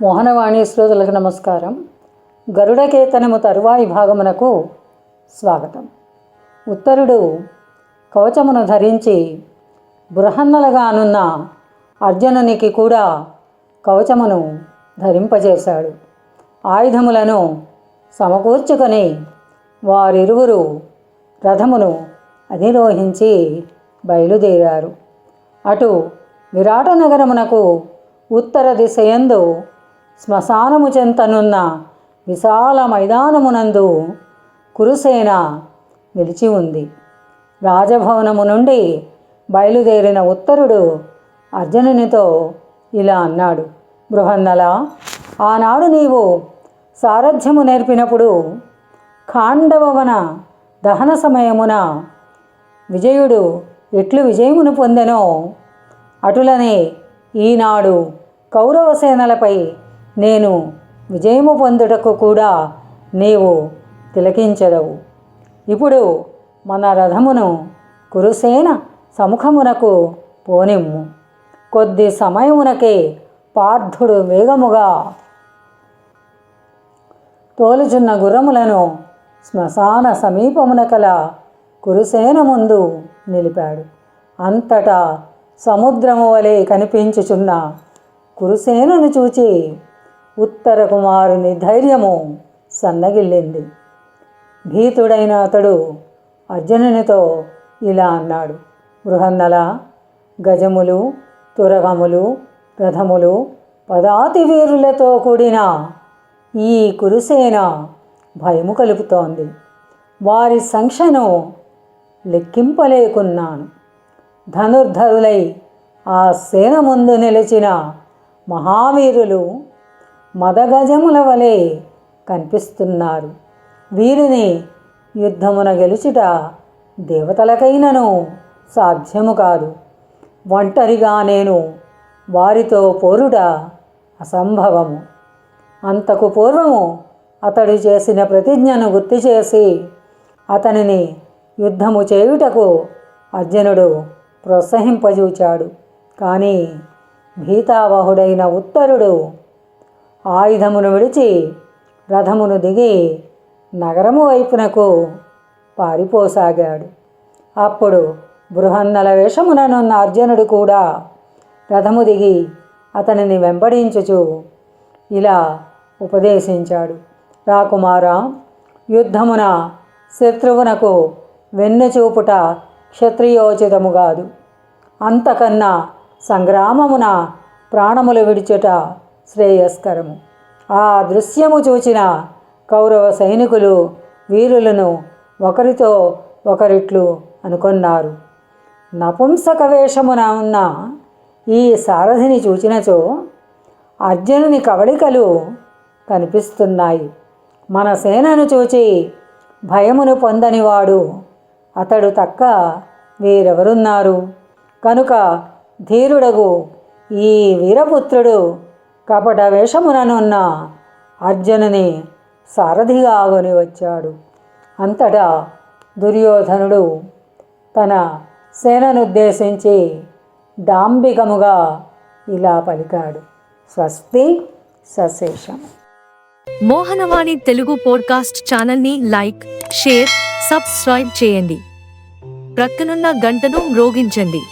మోహనవాణి శ్రోతలకు నమస్కారం. గరుడకేతనము తరువాయి భాగమునకు స్వాగతం. ఉత్తరుడు కవచమును ధరించి బృహన్నలగానున్న అర్జునునికి కూడా కవచమును ధరింపజేశాడు. ఆయుధములను సమకూర్చుకొని వారిరువురు రథమును అధిరోహించి బయలుదేరారు. అటు విరాట నగరమునకు ఉత్తర దిశయందు శ్మశానము చెంతనున్న విశాల మైదానమునందు కురుసేన నిలిచి ఉంది. రాజభవనము నుండి బయలుదేరిన ఉత్తరుడు అర్జునునితో ఇలా అన్నాడు బృహన్నల ఆనాడు నీవు సారథ్యము నేర్పినప్పుడు ఖాండవవన దహన సమయమున విజయుడు ఎట్లు విజయమును పొందెనో అటులనే ఈనాడు కౌరవ సేనలపై నేను విజయము పొందుటకు కూడా నీవు తిలకించదవు. ఇప్పుడు మన రథమును కురుసేన సముఖమునకు పోనిమ్ము. కొద్ది సమయమునకే పార్థుడు వేగముగా తోలుచున్న గుర్రములను శ్మశాన సమీపమున కల కురుసేన ముందు నిలిపాడు. అంతటా సముద్రము వలె కనిపించుచున్న కురుసేనను చూచి ఉత్తర కుమారుని ధైర్యము సన్నగిల్లింది. భీతుడైన అతడు అర్జునునితో ఇలా అన్నాడు బృహన్నల గజములు తురగములు రథములు పదాతి వీరులతో కూడిన ఈ కురుసేన భయము కలుపుతోంది. వారి సంఖ్యను లెక్కింపలేకున్నాను. ధనుర్ధరులై ఆ సేన ముందు నిలిచిన మహావీరులు మదగజముల వలె కనిపిస్తున్నారు వీరిని యుద్ధమున గెలుచుట దేవతలకైనను సాధ్యము కాదు. ఒంటరిగా నేను వారితో పోరుట అసంభవము. అంతకు పూర్వము అతడు చేసిన ప్రతిజ్ఞను గుర్తు చేసి అతనిని యుద్ధము చేయుటకు అర్జునుడు ప్రోత్సహింపజూచాడు. కానీ భీతావహుడైన ఉత్తరుడు ఆయుధమును విడిచి రథమును దిగి నగరము వైపునకు పారిపోసాగాడు. అప్పుడు బృహన్నల వేషముననున్న అర్జునుడు కూడా రథము దిగి అతనిని వెంబడించుచు ఇలా ఉపదేశించాడు. రాకుమారా యుద్ధమున శత్రువునకు వెన్నుచూపుట క్షత్రియోచితము కాదు అంతకన్నా సంగ్రామమున ప్రాణములు విడిచుట శ్రేయస్కరము. ఆ దృశ్యము చూచిన కౌరవ సైనికులు వీరులను ఒకరితో ఒకరిట్లు అనుకున్నారు. నపుంసక వేషమున ఉన్న ఈ సారథిని చూచినచో అర్జునుని కవళికలు కనిపిస్తున్నాయి. మన సేనను చూచి భయమును పొందనివాడు అతడు తక్క వీరెవరున్నారు? కనుక ధీరుడగు ఈ వీరపుత్రుడు కపట వేషముననున్న అర్జునుని సారథిగా ఆగొని వచ్చాడు. అంతటా దుర్యోధనుడు తన సేననుద్దేశించి డాంబికముగా ఇలా పలికాడు. స్వస్తి సశేషం. మోహనవాణి తెలుగు పోడ్కాస్ట్ ఛానల్ని లైక్ షేర్ సబ్స్క్రైబ్ చేయండి. ప్రక్కనున్న గంటను మ్రోగించండి.